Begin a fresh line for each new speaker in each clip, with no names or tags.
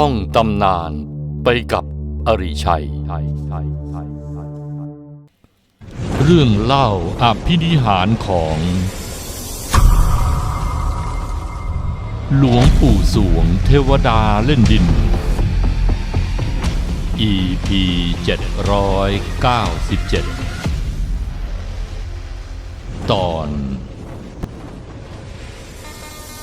ท่องตำนานไปกับอริชัย เรื่องเล่าอภินิหารของ หลวงปู่สวงเทวดาเล่นดิน EP 797 ตอน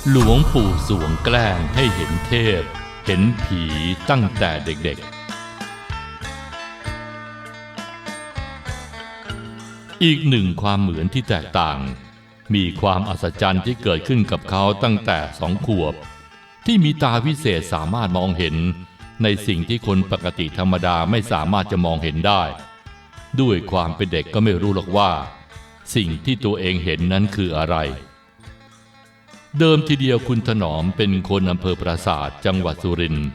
หลวงปู่สวงแกล้งให้เห็นเทพ เห็นผีตั้งแต่เด็กๆ อีกหนึ่งความเหมือนที่แตกต่าง มีความอัศจรรย์ที่เกิดขึ้นกับเขาตั้งแต่สองขวบ ที่มีตาวิเศษสามารถมองเห็น ในสิ่งที่คนปกติธรรมดาไม่สามารถจะมองเห็นได้ ด้วยความเป็นเด็กก็ไม่รู้หรอกว่า สิ่งที่ตัวเองเห็นนั้นคืออะไร เดิมทีเดียวคุณถนอมเป็นคนอำเภอปราสาทจังหวัดสุรินทร์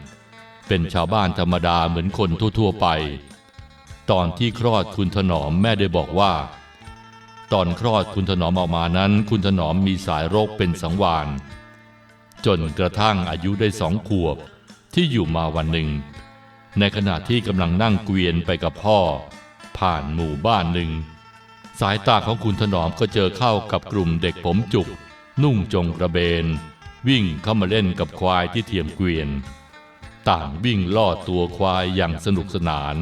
เป็นชาวบ้านธรรมดาเหมือนคนทั่วๆไป ตอนที่คลอดคุณถนอมแม่ได้บอกว่า ตอนคลอดคุณถนอมออกมานั้น คุณถนอมมีสายโรคเป็นสังวานจนกระทั่งอายุได้สองขวบที่อยู่มาวันหนึ่ง ในขณะที่กำลังนั่งเกวียนไปกับพ่อ ผ่านหมู่บ้านหนึ่ง สายตาของคุณถนอมก็เจอเข้ากับกลุ่มเด็กผมจุก นุ่งจงกระเบน วิ่งเข้ามาเล่นกับควายที่เทียมเกวียน ต่างวิ่งล่อตัวควายอย่างสนุกสนาน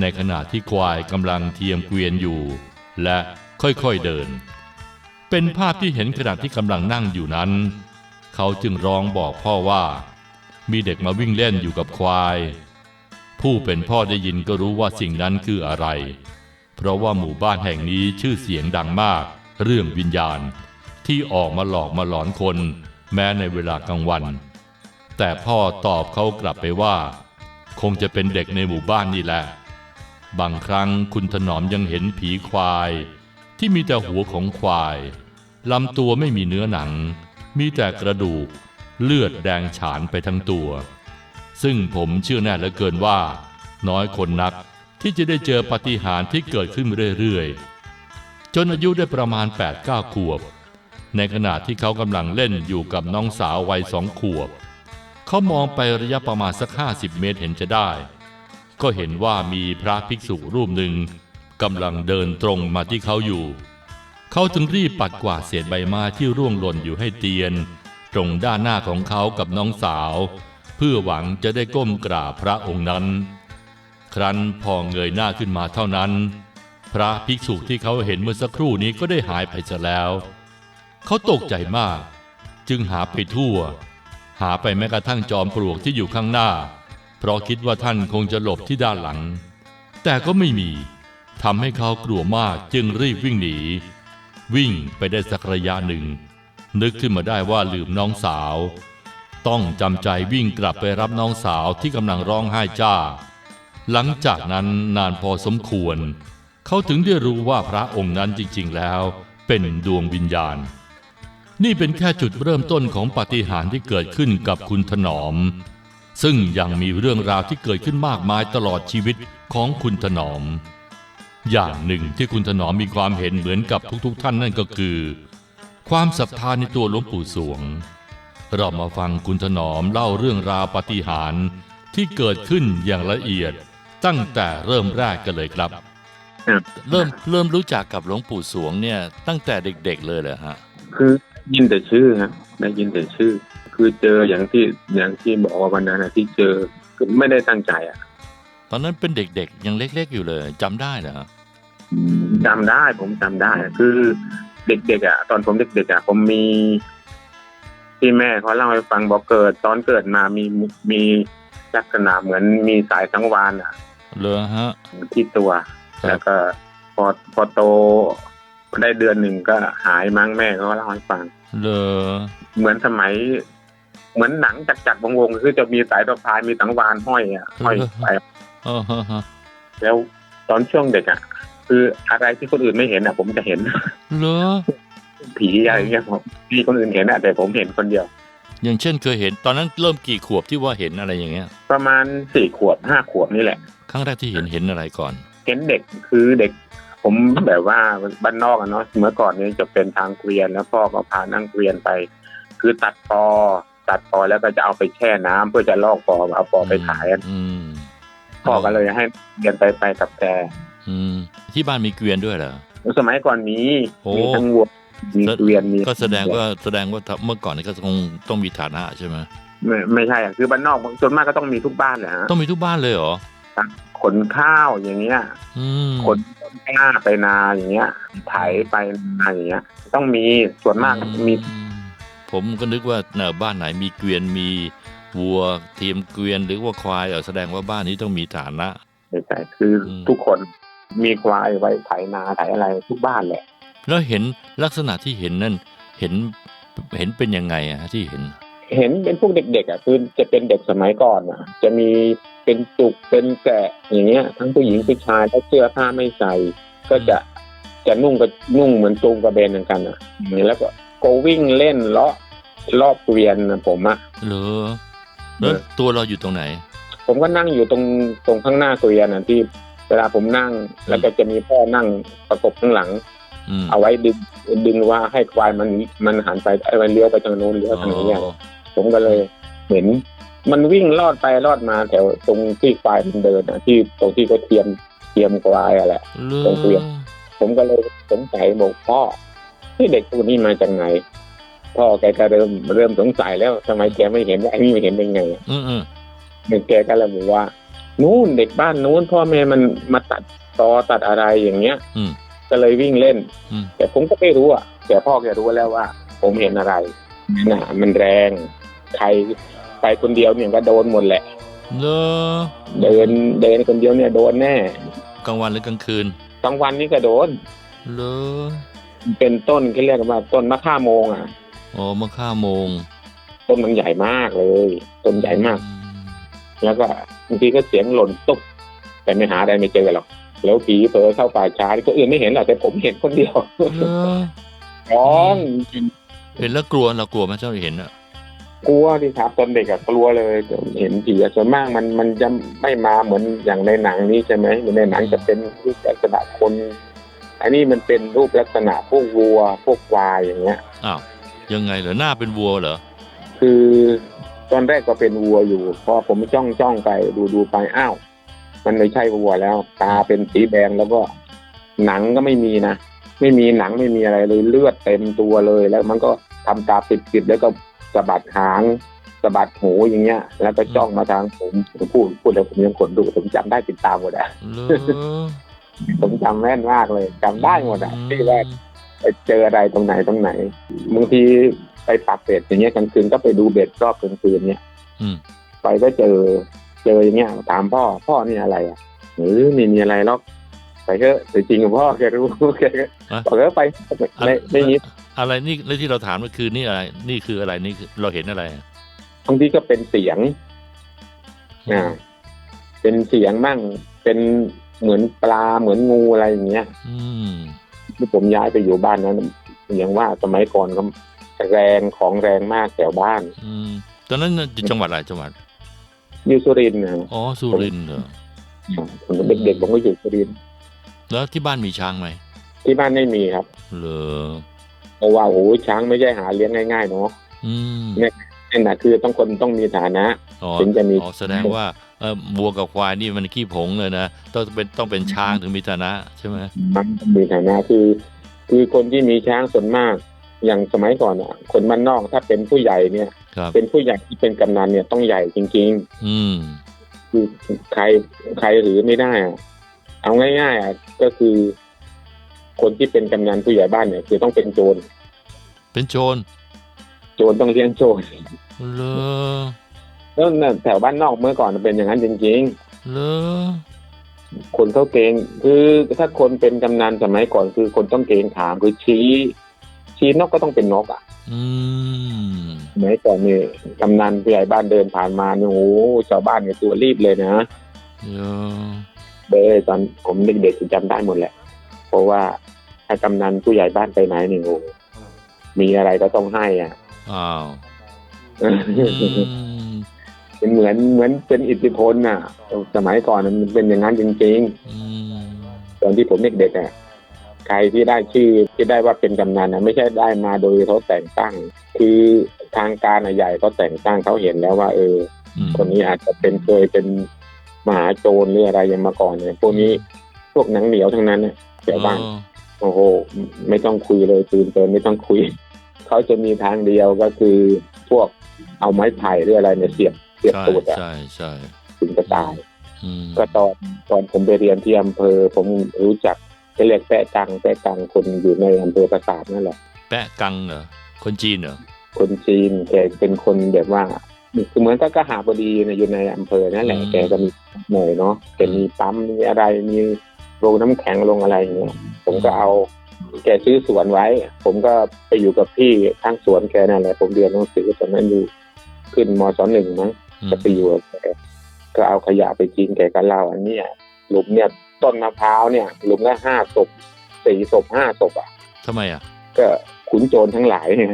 ในขณะที่ควายกำลังเทียมเกวียนอยู่ และค่อยๆเดิน เป็นภาพที่เห็นขณะที่กำลังนั่งอยู่นั้น เขาจึงร้องบอกพ่อว่า มีเด็กมาวิ่งเล่นอยู่กับควาย ผู้เป็นพ่อได้ยินก็รู้ว่าสิ่งนั้นคืออะไร เพราะว่าหมู่บ้านแห่งนี้ชื่อเสียงดังมาก เรื่องวิญญาณ ที่ออกมาหลอกมาหลอนคน แม้ในเวลากลางวัน แต่พ่อตอบเขากลับไปว่า คงจะเป็นเด็กในหมู่บ้านนี่แหละ บางครั้งคุณถนอมยังเห็นผีควาย ที่มีแต่หัวของควายลำตัวไม่มีเนื้อหนัง มีแต่กระดูกเลือดแดงฉานไปทั้งตัว ซึ่งผมเชื่อแน่เหลือเกินว่า น้อยคนนักที่จะได้เจอปาฏิหาริย์ที่เกิดขึ้นเรื่อยๆ จนอายุได้ประมาณ8-9ขวบ ในขณะที่เขากำลังเล่นอยู่กับน้องสาววัยสองขวบ เขามองไประยะประมาณสัก50เมตรเห็นจะได้ ก็เห็นว่ามีพระภิกษุรูปหนึ่งกำลังเดินตรงมาที่เขาอยู่ เขาจึงรีบปัดกวาดเศษใบไม้ที่ร่วงหล่นอยู่ให้เตียน ตรงด้านหน้าของเขากับน้องสาว เพื่อหวังจะได้ก้มกราบพระองค์นั้น ครั้นพอเงยหน้าขึ้นมาเท่านั้น พระภิกษุที่เขาเห็นเมื่อสักครู่นี้ก็ได้หายไปซะแล้ว เขาตกใจมาก จึงหาไปทั่ว หาไปแม้กระทั่งจอมปลวกที่อยู่ข้างหน้า เพราะคิดว่าท่านคงจะหลบที่ด้านหลัง แต่ก็ไม่มีทำให้เขากลัวมากจึงรีบวิ่งหนี วิ่งไปได้สักระยะหนึ่ง นึกขึ้นมาได้ว่าลืมน้องสาว ต้องจำใจวิ่งกลับไปรับน้องสาวที่กำลังร้องไห้จ้า หลังจากนั้นนานพอสมควร เขาถึงได้รู้ว่าพระองค์นั้นจริง ๆ แล้ว เป็นดวงวิญญาณ นี่เป็นแค่จุดเริ่มต้นของปาฏิหาริย์ที่เกิดขึ้นกับคุณถนอม ซึ่งยังมีเรื่องราวที่เกิดขึ้นมากมายตลอดชีวิตของคุณถนอม อย่างหนึ่งที่คุณถนอมมีความเห็นเหมือนกับทุกๆ ท่านนั่นก็คือ ความศรัทธาในตัวหลวงปู่สวง เรามาฟังคุณถนอมเล่าเรื่องราวปาฏิหาริย์ที่เกิดขึ้นอย่างละเอียดตั้งแต่เริ่มแรกกันเลยครับเริ่มเริ่มรู้จักกับหลวงปู่สวงเนี่ยตั้งแต่เด็ก ๆ เลยเหรอฮะ
คือ ยินแต่ชื่อครับได้ยินแต่ชื่อ คือเจออย่างที่อย่างที่บอกว่าวันนั้นนะที่เจอคือไม่ได้ตั้งใจอะ
ตอนนั้นเป็นเด็กๆ ยังเล็กๆอยู่เลยจำได้เหรอฮะ
จำได้ผมจำได้ คือเด็กๆอะ ตอนผมเด็กๆอะผมมีที่แม่เขาเล่าให้ฟังบอกเกิดตอนเกิดมามีมีลักษณะเหมือนมีสายสังวานอะ
เลอฮะ
ที่ตัว
ครับ
แล้วก็พอพอโต ได้เดือนหนึ่งก็หายมั้งแม่เขาเล่าให้ฟัง
เลอ
เหมือนสมัย เหมือนหนังจักรจักรวงศ์ๆคือจะมีสายสะพายมีสังวานห้อยอะห้อยไป
เออฮะฮะ
แล้วตอนช่วงเด็กอะ คืออะไรที่คนอื่นไม่เห็นอะ ผมจะเห็น
เลอ
ผีอะไรเงี้ยผมที่คนอื่นเห็นอะแต่ผมเห็นคนเดียว
อย่างเช่นเคยเห็น ตอนนั้นเริ่มกี่ขวบที่ว่าเห็นอะไรอย่างเงี้ย
ประมาณสี่ขวบห้าขวบนี่แหละ
ครั้งแรกที่เห็นเห็นอะไรก่อน
เห็นเด็กคือเด็ก ผมแบบว่าบ้านนอกอะเนาะเมื่อก่อนเนี่ยจะเป็นทางเกวียนแล้วพ่อก็พานั่งเกวียนไป คือตัดปอตัดปอแล้วก็จะเอาไปแช่น้ำเพื่อจะลอกปอเอาปอไปขายอะ
อืม
พ่อก็เลยให้เรียนไปไปกับแก
อืมที่บ้านมีเกวียนด้วยเหรอ
สมัยก่อนมี
โอ้
มีทั้งวัวมีเกวียนมี
ก็แสดงว่าแสดงว่าเมื่อก่อนนี่ก็คงต้องมีฐานะใช่ไหม
ไม่ไม่ใช่อะคือบ้านนอกส่วนมากก็ต้องมีทุกบ้านแหละฮะ
ต้องมีทุกบ้านเลยเหรอ
ขนข้าวอย่างเงี้ย
อืม
ขนต้นกล้าไปนาอย่างเงี้ย ไถไปนาอย่างเงี้ย ต้องมีส่วนมากมี
อืผมก็นึกว่าเน่ะบ้านไหนมีเกวียนมีวัวเทียมเกวียนหรือว่าควายเออแสดงว่าบ้านนี้ต้องมีฐานะ
ไม่ใช่คืออ
ม
ทุกคนมีควายไว้ไถนาไถอะไรทุกบ้านแหละ
แล้วเห็นลักษณะที่เห็นนั่นเห็นเห็นเป็นยังไงอะที่เห็น
เห็นเป็นพวกเด็กๆอะคือจะเป็นเด็กสมัยก่อนอะ จะมี เป็นจุกเป็นแกะอย่างเงี้ย ทั้งผู้หญิงผู้ชายแล้วเสื้อผ้าไม่ใส่ ก็จะจะนุ่งกับนุ่งเหมือนจูงกระเบนเหมือนกันอะอย่างนี้แล้วก็ก็วิ่งเล่นเลาะรอบเกวียนนะผมอะ
เหรอแล้ว
เออ
ตัวเราอยู่ตรงไหน
ผมก็นั่งอยู่ตรงตรงข้างหน้าเกวียนอะที่เวลาผมนั่งแล้วก็จะมีพ่อนั่งประกบข้างหลัง
อืม
เอาไว้ดึงดึงว่าให้ควายมันมันหันไปไอ้มันเลี้ยวไปทางโน้นเลี้ยวทางนี้อะ
อ๋อ
ผมก็เลยเห็น มันวิ่งลอดไปลอดมาแถวตรงที่ควายมันเดินอะที่ตรงที่เขาเทียมเทียมควายอะแหละ
เหรอ
ตรงเกวียนผมก็เลยสงสัยบอกพ่อที่เด็กพวกนี้มาจากไหนพ่อแกก็เริ่มเริ่มสงสัยแล้วทำไมแกไม่เห็นไอ้นี่ไม่เห็นเป็นไงอะ
อืมอืม
แกก็เลยบอกว่านู้นเด็กบ้านนู้นพ่อแม่มันมาตัดตอตัดอะไรอย่างเงี้ย
อืม
ก็เลยวิ่งเล่น
อืม
แต่ผมก็ไม่รู้อะแต่พ่อแกรู้แล้วว่า ผมเห็นอะไรน่ะ มันแรง ใคร ไปคนเดียวเนี่ยก็โดนหมดแหละ
เหรอ
เดินเดินคนเดียวเนี่ยโดนแน่
กลางวันหรือกลางคืน
กลางวันนี่ก็โดน
เหรอ
เป็นต้นที่เรียกว่าต้นมะข่าโมงอะ
อ๋อมาค่าโมง
ต้นมันใหญ่มากเลย ต้นใหญ่มาก
อืม
แล้วก็บางทีก็เสียงหล่นตุ๊บแต่ไม่หาอะไรไม่เจอหรอกแล้วผีเผลอเข้าป่าช้าคนอื่นไม่เห็นหรอกแต่ผมเห็นคนเดียว
เหรอ
ร้อง
เห็นแล้วกลัวเรากลัวไหมเจ้าเห็นอะ
กลัวดิครับตอนเด็กอะกลัวเลยเห็นผีอะส่วนมากมันมันจะไม่มาเหมือนอย่างในหนังนี้ใช่ไหมในหนังจะเป็นรูปลักษณะคน อันนี้มันเป็นรูปลักษณะพวกวัวพวกควายอย่างเงี้ย
อ้าวยังไงเหรอหน้าเป็นวัวเหรอ
คือตอนแรกก็เป็นวัวอยู่ พอผมจ้องจ้องไปดูดูไปอ้าวมันไม่ใช่วัวแล้ว ตาเป็นสีแดงแล้วก็หนังก็ไม่มีนะไม่มีหนังไม่มีอะไรเลยเลือดเต็มตัวเลยแล้วมันก็ทำตาปิดปิดๆแล้วก็ สะบัดหางสะบัดหูอย่างเงี้ย แล้วก็จ้องมาทางผมผมพูดพูดแล้วผมยังขนลุกผมจำได้ติดตามหมดอะ
เหรอ
ผมจำแม่นมากเลยจำได้หมดอะที่แรกไปเจออะไรตรงไหนตรงไหนบางทีไปปักเบ็ดอย่างเงี้ยกลางคืนก็ไปดูเบ็ดรอบกลางคืนเนี่ย
อืม
ไปก็เจอเจออย่างเงี้ยถามพ่อพ่อนี่อะไรอะหรือไม่มีอะไรหรอก ไปเถอะแต่จริงกับพ่อแกรู้แกก็ะบอกเออไปไม่ไม่มี
อะไรนี่แล้วที่เราถามก็คือนี่อะไร นี่คืออะไรนี่คือเราเห็นอะไรอะ
บางทีก็เป็นเสียงอ่าเป็นเสียงมั่งเป็นเหมือนปลาเหมือนงูอะไรอย่างเงี้ย
อืม
ที่ผมย้ายไปอยู่บ้านนั้นอย่างว่าสมัยก่อนก็แรงของแรงมากแถวบ้าน
อืมตอนนั้นน่ะจังหวัดอะไรจังหวัด
อยู่สุรินทร์นะ
อ๋อสุรินทร์เหรอ
ผมเด็กๆผมก็อยู่สุรินทร์
แล้วที่บ้านมีช้างไหม
ที่บ้านไม่มีครับ
เหรอ
เพราะว่าโอ้โหช้างไม่ใช่หาเลี้ยงง่ายๆเนาะ
อืม
นั่นแหะคือต้องคนต้องมีฐานะ
อ๋อ
ถึงจะมี
อ๋อแสดงว่าเออวัวกับควายนี่มันขี้ผงเลยนะต้องเป็นต้องเป็นช้างถึงมีฐานะใช่ไหม
มันมีฐานะคือ คือคนที่มีช้างส่วนมาก อย่างสมัยก่อนอะ คนบ้านนอกถ้าเป็นผู้ใหญ่เนี่ย
ครับ
เป็นผู้ใหญ่ที่เป็นกำนันเนี่ยต้องใหญ่จริง
อืม
ๆคือใครใครหรือไม่ได้อะเอาง่ายๆอะ ก็คือ คนที่เป็นกำนันผู้ใหญ่บ้านเนี่ยคือต้องเป็นโจร
เป็นโจร
โจรต้องเลี้ยงโจร
เหรอ
แล้วน่ะแถวบ้านนอกเมื่อก่อนเป็นอย่างนั้นจริง
เหรอ
ๆคนเขาเกรงคือถ้าคนเป็นกำนันสมัยก่อนคือคนต้องเกรงขามคือชี้ ชี้นกก็ต้องเป็นนกอะ
อืม
สมัยก่อนนี่กำนันผู้ใหญ่บ้านเดินผ่านมาเนี่ยโอ้โหชาวบ้านเนี่ยตัวรีบเลยนะ
เหรอ
เด้ตอนผมเด็กๆจำได้หมดแหละ เพราะว่าถ้ากำนันผู้ใหญ่บ้านไปไหนนี่โอ้โหมีอะไรก็ต้องให้อะ
อ้าวอืม
เป็นเหมือนเหมือนเป็นอิทธิพลน่ะ สมัยก่อนมันเป็นอย่างนั้นจริง
อืม
ๆตอนที่ผมเด็กๆอะใครที่ได้ชื่อที่ได้ว่าเป็นกำนันนะไม่ใช่ได้มาโดยเขาแต่งตั้ง คือทางการอะใหญ่เขาแต่งตั้งเขาเห็นแล้วว่า เออ
อืม
คนนี้อาจจะเป็นเคยเป็น มหาโจรหรืออะไรยังมาก่อนเนี่ยพวกนี้พวกหนังเหนียวทั้งนั้นเนี่ยแถวบ้าน
อ๋อ
โอ้โหไม่ต้องคุยเลยตื่นเต้นไม่ต้องคุยเขาจะมีทางเดียวก็คือพวกเอาไม้ไผ่หรืออะไรเนี่ยเสียบเสียบ
ใช่
ตูดอะ
ใช่ใช่
ถึงจะตาย
อืม
ก็ตอนตอนผมไปเรียนที่อำเภอ ผมรู้จักจะเรียกแปะตังแปะตังคนอยู่ในอำเภอปราสาทนั่นแหละ
แปะกังเหรอคนจีนเหรอ
คนจีนแกเป็นคนแบบว่า คือเหมือนก็กหาบดีเนี่ยอยู่ในอำเภอนั่นแหละ
อืม
แกก็มีหน่วยเนาะแกมีปั๊มมีอะไรมีโรงน้ำแข็งโรงอะไรอย่างเงี้ยผมก็เอาแกซื้อสวนไว้ ผมก็ไปอยู่กับพี่ข้างสวนแกนั่นแหละผมเรียนหนังสือตอนนั้นอยู่ขึ้นมศหนึ่งมั้ง
อืม
ก็ไปอยู่กับแกก็เอาขยะไปทิ้งแกก็เล่าอันเนี้ยหลุมเนี่ยต้นมะพร้าวเนี่ย หลุมละห้าศพสี่ศพห้าศพอะ
ทำไมอะ
ก็ขุนโจรทั้งหลายเนี่ย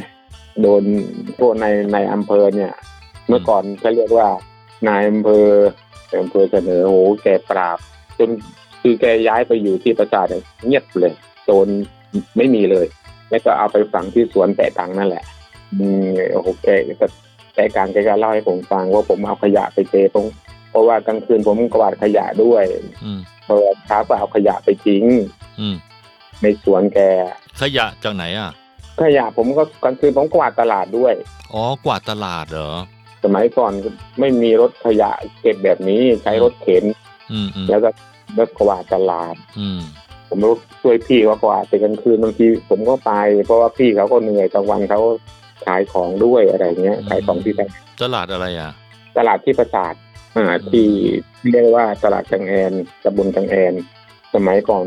โดนพวกในในอำเภอเนี่ย เมื่อก่อนเขาเรียกว่านายอำเภออำเภอเสนอโอ้โหแกปราบ จนคือแกย้ายไปอยู่ที่ประสาทเนี่ยเงียบเลยโจรไม่มีเลย แล้วก็เอาไปฝังที่สวนแปะตังนั่นแหละอืมโอ้โหแกก็แกการแกก็เล่าให้ผมฟังว่าผมเอาขยะไปเทตรงเพราะว่ากลางคืนผมกวาดขยะด้วยพอเช้าก็เอาขยะไปทิ้งในสวนแก
ขยะจากไหนอะ
ขยะผมก็กลางคืนผมกวาดตลาดด้วย
อ๋อกวาดตลาดเหรอ
สมัยก่อนไม่มีรถขยะเก็บแบบนี้ใช้รถเข็น
อืมอืม
แล้วก็รถกวาดตลาด
อืม
ผมรถช่วยพี่เขากวาดแต่กลางคืนบางทีผมก็ไป เพราะว่าพี่เขาก็เหนื่อยกลางวันเขาขายของด้วยอะไรเงี้ยขายของที่ตลาด
ตลาดอะไรอะ
ตลาดที่ประสาทอ่าที่เรียกว่าตลาดจังแอนตำบลจังแอน สมัยก่อน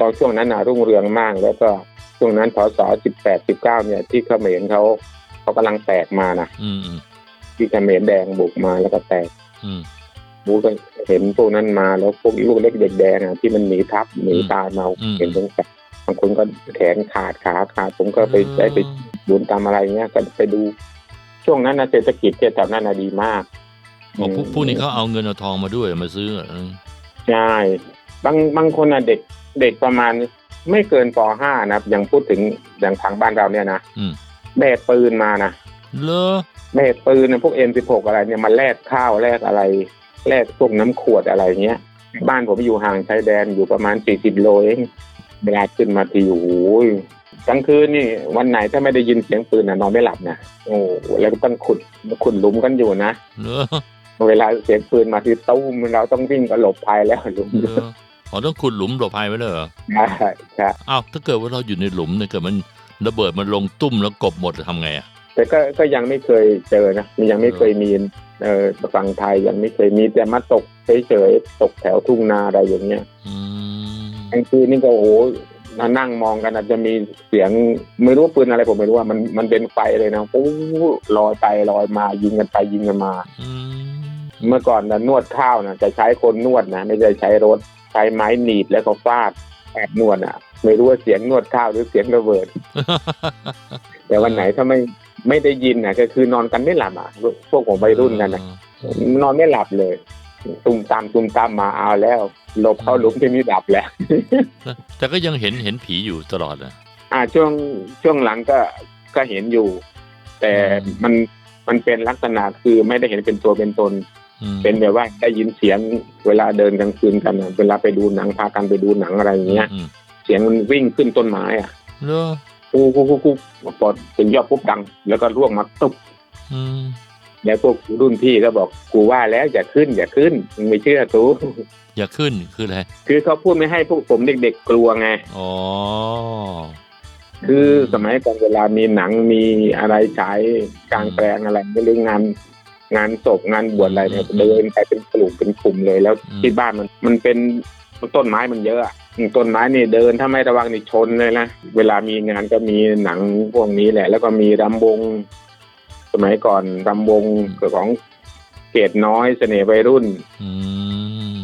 ตอนช่วงนั้นน่ะรุ่งเรืองมากแล้วก็ช่วงนั้นพศสิบแปดสิบเก้าเนี่ย ที่เขมรเขาเขากำลังแตกมานะ
อืมอืม
ที่เขมรแดงบุกมาแล้วก็แตก
อืม
บูก็เห็นพวกนั้นมาแล้วพวกลูกเล็กเด็กแดงอะที่มันหนีทับหนีตายมา
อืม
เห็นตรงแต่บางคนก็แขนขาดขาขาดผมก็ไปได้ไปบุญตามอะไรเงี้ยก็ไปดู ช่วงนั้นนะเศรษฐกิจที่แถวนั้นนะดีมาก
อ๋อพวกพวกนี้เขาเอาเงินเอาทองมาด้วยมาซื้อเออ
ใช่บางบางคนนะเด็กเด็กประมาณไม่เกินป .5 นะอย่างพูดถึงอย่างทางบ้านเราเนี่ยนะ
อืม
แบกปืนมานะ
เลอ
แบกปืนนะพวก M16 อะไรเนี่ยมาแลกข้าวแลกอะไรแลกพวกน้ำขวดอะไรเงี้ย บ้านผมอยู่ห่างชายแดนอยู่ประมาณ40โลเองเวลาขึ้นมาทีโอ้โหกลางคืนนี่วันไหนถ้าไม่ได้ยินเสียงปืนนะนอนไม่หลับนะโอ้แล้วก็ต้องขุดขุดหลุมกันอยู่นะ
เลอ
เวลาเสียงปืนมาที่ตู้มเราต้องวิ่งกระหลบภัยแล้วหลุม
เลออ๋อต้องขุดหลุมหลบภัยไว้เลยเหรอ
ใช่ใช่
อ้าวถ้าเกิดว่าเราอยู่ในหลุมเนี่ยเกิดมันระเบิดมันลงตุ้มแล้วกบหมดจะทำไงอะ
แต่ก็ก็ยังไม่เคยเจอนะยังไม่เคยมีเออฝั่งไทยยังไม่เคยมีแต่มาตกเฉยๆตกแถวทุ่งนาอะไรอย่างเงี้ย
อืม
กลางคืนนี่ก็โอ้โหมานั่งมองกันอาจจะมีเสียงไม่รู้ว่าปืนอะไรผมไม่รู้ว่ามันมันเป็นไฟเลยนะปู้ลอยไปลอยมายิงกันไปยิงกันมา
อืม
เมื่อก่อนนะนวดข้าวนะจะใช้คนนวดนะไม่ใช่ใช้รถใช้ไม้หนีบแล้วก็ฟาดแอบนวดอะ ไม่รู้ว่าเสียงนวดข้าวหรือเสียงระเบิด แต่วันไหนถ้าไม่ ไม่ได้ยินนะก็คือนอนกันไม่หลับอะพวกผมวัยรุ่นกันนะนอนไม่หลับเลย ตุ่มตามตุ่มตามมาเอาแล้วหลบเข้าหลุมที่นี่ดับแล้ว
แต่ก็ยังเห็นเห็นผีอยู่ตลอดอะ
อ่าช่วงช่วงหลังก็ก็เห็นอยู่ แต่
อืม
มันมันเป็นลักษณะคือไม่ได้เห็นเป็นตัวเป็นตน
อืม
เป็นแบบว่าได้ยินเสียงเวลาเดินกลางคืนกันน่ะเวลาไปดูหนังพากันไปดูหนังอะไรอย่างเงี้ย
อืม
เสียงมันวิ่งขึ้นต้นไม้อะ
เลอ
กูกูกูกูพอถึงยอดปุ๊บดัง แล้วก็ร่วงมาตุ๊บ
อืม
แล้วพวกรุ่นพี่ก็บอกกูว่าแล้วอย่าขึ้น อย่าขึ้นมึงไม่เชื่อกู
อย่าขึ้นคืออะไร
คือเขาพูดไม่ให้พวกผมเด็กๆกลัวไง
อ๋อ
คือสมัยก่อนเวลามีหนังมีอะไรฉายกลางแปลงอะไรไม่รู้งานงานศพงานบวชอะไรเนี่ย
อืม
เดินไปเป็นกลุ่มเป็นกลุ่มเลยแล้ว
อืม
ที่บ้านมันมันเป็นต้นไม้มันเยอะอะ ต้นไม้นี่เดินถ้าไม่ระวังนี่ชนเลยนะเวลามีงานก็มีหนังพวกนี้แหละ แล้วก็มีรำวง สมัยก่อนรำวงของเกตน้อยเสน่ห์วัยรุ่น
อืม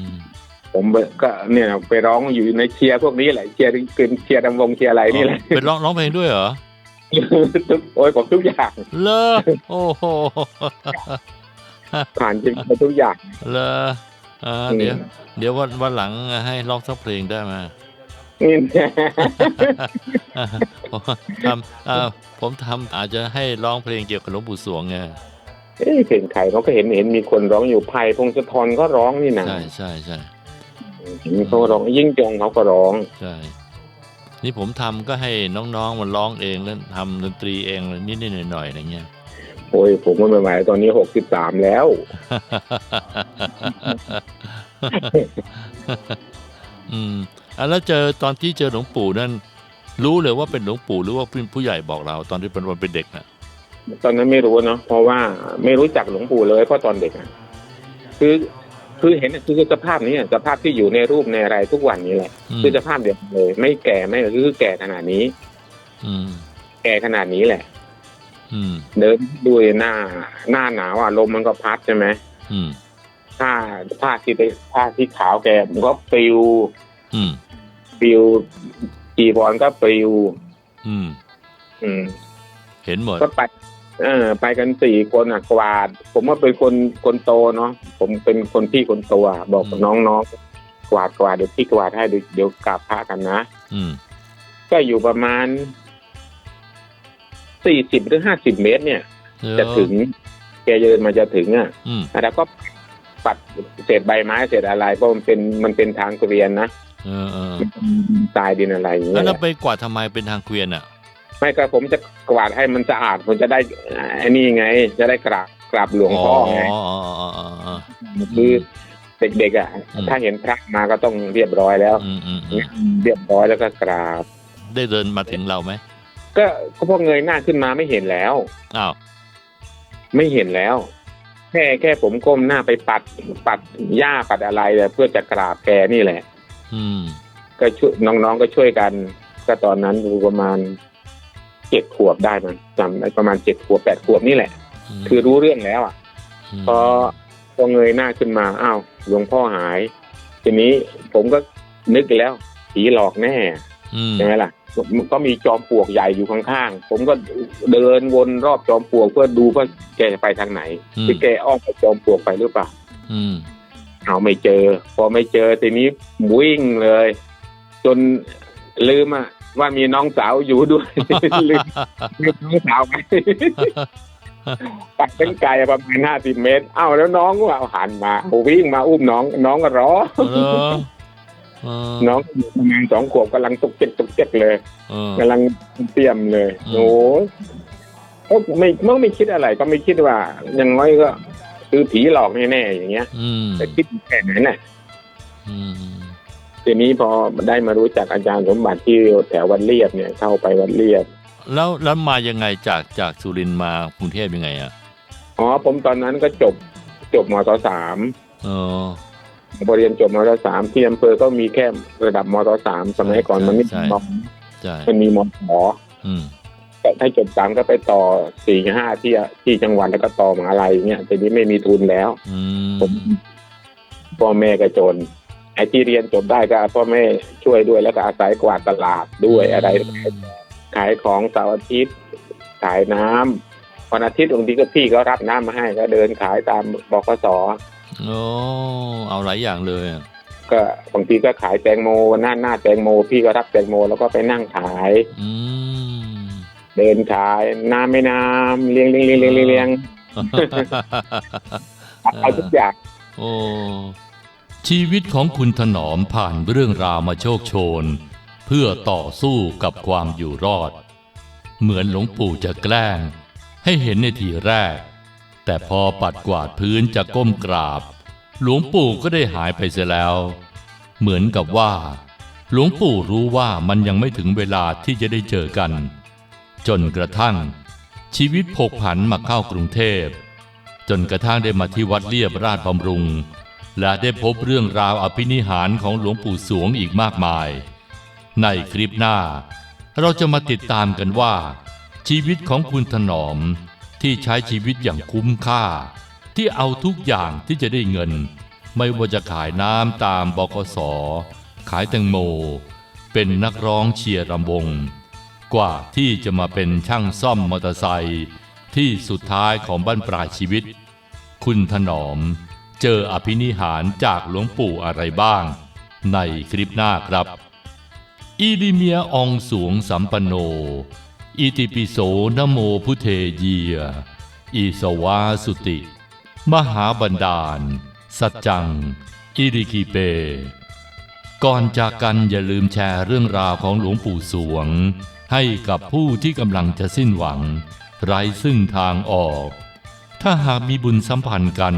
ผมก็เนี่ยไปร้องอยู่ในเชียร์พวกนี้แหละเชียร์เป็นเชียร์รำวงเชียร์อะไรนี่แหละ
เป็นร้องร้องเพลงด้วยเหรอ
ทุกโอ้ยผมทุกอย่าง
เลอโอ้โห
ผ่านจริงมาทุกอย่าง
เลอ อ่า
อืม
เดี๋ยวเดี๋ยววันวันหลังให้ร้องสักเพลงได้ไหม
นี่
ผมทำเอ่อผมทำอาจจะให้ร้องเพลงเกี่ยวกับหลวงปู่สวงไง
เอ้ยเพลงไทยเขาก็เห็นเห็นมีคนร้องอยู่ไผ่พงศธรก็ร้องนี่นะ
ใช่ใช่ใช่
เห็นเขาร้องยิ่งจงเขาก็ร้อง
ใช่นี่ผมทำก็ให้น้องๆมันร้องเองแล้วทำดนตรีเองนิดๆหน่อยๆอะไรเงี้ย
โอ้ยผมก็ไม่ไหวตอนนี้หกสิบสามแล้ว
อืมอะแล้วเจอตอนที่เจอหลวงปู่นั่น รู้เลยว่าเป็นหลวงปู่หรือว่าเป็นผู้ใหญ่บอกเรา ตอนที่เป็นวันเป็นเด็กน่ะ
ตอนนั้นไม่รู้เนาะเพราะว่าไม่รู้จักหลวงปู่เลยเพราะตอนเด็กอะคือคือเห็นคือสภาพนี้อะสภาพที่อยู่ในรูปในอะไรทุกวันนี้แหละ
อืม
คือสภาพเดียวกันเลย ไม่แก่ไม่คือแก่ขนาดนี้
อืม
แก่ขนาดนี้แหละ
อืม
เดินด้วยหน้าหน้าหนาวอะลมมันก็พัดใช่ไหม
อืม
ผ้าผ้าที่ไปผ้าที่ขาวแกมันก็ปลิว
อืม
ปลิวจีบอลก็ปลิว
อืม
อืม
เห็นหมด
ก็ไป เออ ไปกันสี่คนอะกวาด ผมว่าเป็นคนคนโตเนาะผมเป็นคนพี่คนโตอะบอกกับน้องๆกวาดกวาดเดี๋ยวพี่กวาดให้เดี๋ยวเดี๋ยวกราบพระกันนะ
อืม
ก็อยู่ประมาณ สี่สิบหรือห้าสิบเมตรเนี่ย จะถึงแกเดินมาจะถึงอะ
อืม
แล้วก็ปัดเศษใบไม้เศษอะไรเพราะมันเป็นมันเป็นทางเกวียนนะ
เออเออ
ทรายดินอะไรอย่างเงี้
แล้ว
ย
เราไปกวาดทำไมเป็นทางเกวียนอะ
ไม่ก็ผมจะกวาดให้มันสะอาดผมจะได้ไอ้นี่ไง จะได้กราบกราบหลวงพ่อไง
อ๋ออ๋ออ๋ออ๋ออ๋อ
คือเด็กๆอะ
อืม
ถ้าเห็นพระมาก็ต้องเรียบร้อยแล้ว
อืมอืมอืม
เรียบร้อยแล้วก็กราบ
ได้เดินมาถึงเราไหม
ก็ก็พอเงยหน้าขึ้นมาไม่เห็นแล้ว
อ้าว
ไม่เห็นแล้ว แค่แค่ผมก้มหน้าไปปัดปัดหญ้าปัดอะไรเลยเพื่อจะกราบแกนี่แหละ
อืม
ก็ช่วยน้องๆก็ช่วยกัน ก็ตอนนั้นอยู่ประมาณเจ็ดขวบได้มันจำได้ประมาณเจ็ดขวบแปดขวบนี่แหละ
ม
คือรู้เรื่องแล้วอะ
ม
พอพอเงยหน้าขึ้นมาอ้าวหลวงพ่อหาย ทีนี้ผมก็นึกแล้วผีหลอกแน่
อืม
ใช่ไหมล่ะมันก็มีจอมปลวกใหญ่อยู่ข้างๆ ผมก็เดินวนรอบจอมปลวกเพื่อดูว่าแกจะไปทางไหน
อืม
ที่แกอ้อมไปจอมปลวกไปหรือเปล่า
อืม
เอาไม่เจอ พอไม่เจอทีนี้วิ่งเลย จนลืมอะว่ามีน้องสาวอยู่ด้วยลืมลืมน้องสาวไปปักเป็นไกลประมาณห้าสิบเมตร เอ้าแล้วน้องก็เอาหันมาวิ่งมาอุ้มน้องน้องก็ร้อง
เหรอเออ
น้องอยู่ประมาณสองขวบกำลังตุกเจ็กตุกเจ็กเลย
เออกำ
ลังเตรียมเลย
อืม
โอ้ยก็ไม่ไม่ไม่คิดอะไรก็ไม่คิดว่าอย่างน้อยก็คือผีหลอกแน่ๆอย่างเงี้ย
อืม
แต่คิดแค่นั้นน่ะ
อืม
ทีนี้พอได้มารู้จักอาจารย์สมบัติที่แถววัดเรียบเนี่ยเข้าไปวัดเรียบ
แล้วแล้วมายังไงจากจากสุรินทร์มากรุงเทพยังไงอะ
อ๋อผมตอนนั้นก็จบจบมศสาม
เออ
พอเรียนจบมศสามที่อำเภอก็มีแค่ระดับมศสามสมัยก่อนมันไม่
ใช่
มีม
ใช่
มันมีมศ
อืม
แต่ถ้าจบสามก็ไปต่อสี่ห้าที่ที่จังหวัดแล้วก็ต่อมหาลัยเนี่ยทีนี้ไม่มีทุนแล้ว
อืม
ผมพ่อแม่ก็จน ไอ้ที่เรียนจบได้ก็พ่อแม่ช่วยด้วยแล้วก็อาศัยกวาดตลาดด้วยอะไร ขายของเสาร์อาทิตย์ขายน้ำวันอาทิตย์บางทีก็พี่ก็รับน้ำมาให้ก็เดินขายตามบกส
โอ้เอาหลายอย่างเลยอะ
ก็บางทีก็ขายแตงโมหน้าหน้าแตงโม พี่ก็รับแตงโมแล้วก็ไปนั่งขาย
อืม
เดินขายน้ำไม่น้ำเลี้ยงเลี้ยงเลี้ยงเลี้ยงเลี้ยงเลี้ยงเอาทุกอย่าง
โอ้ชีวิตของคุณถนอมผ่านเรื่องราวมาโชคโชน เพื่อต่อสู้กับความอยู่รอด เหมือนหลวงปู่จะแกล้ง ให้เห็นในทีแรก แต่พอปัดกวาดพื้นจะก้มกราบ หลวงปู่ก็ได้หายไปเสียแล้ว เหมือนกับว่า หลวงปู่รู้ว่ามันยังไม่ถึงเวลาที่จะได้เจอกัน จนกระทั่ง ชีวิตผกผันมาเข้ากรุงเทพ จนกระทั่งได้มาที่วัดเลียบราชบำรุง และได้พบเรื่องราวอภินิหารของหลวงปู่สวงอีกมากมาย ในคลิปหน้า เราจะมาติดตามกันว่า ชีวิตของคุณถนอม ที่ใช้ชีวิตอย่างคุ้มค่า ที่เอาทุกอย่างที่จะได้เงิน ไม่ว่าจะขายน้ำตามบกสขายแตงโม เป็นนักร้องเชียร์รำวง กว่าที่จะมาเป็นช่างซ่อมมอเตอร์ไซค์ที่สุดท้ายของบ้านปลายชีวิต คุณถนอมเจออภินิหารจากหลวงปู่อะไรบ้าง ในคลิปหน้าครับ อีดิเมียอองสวงสัมปันโน อิติปิโสนโมพุเทเยียอีสวาสุติ มหาบันดาล สัจจัง อิริกิเป ก่อนจากกันอย่าลืมแชร์เรื่องราวของหลวงปู่สวง ให้กับผู้ที่กำลังจะสิ้นหวัง ไร้ซึ่งทางออก ถ้าหากมีบุญสัมพันธ์กัน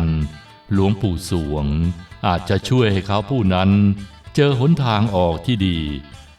หลวงปู่สวง อาจจะช่วยให้เขาผู้นั้น เจอหนทางออกที่ดี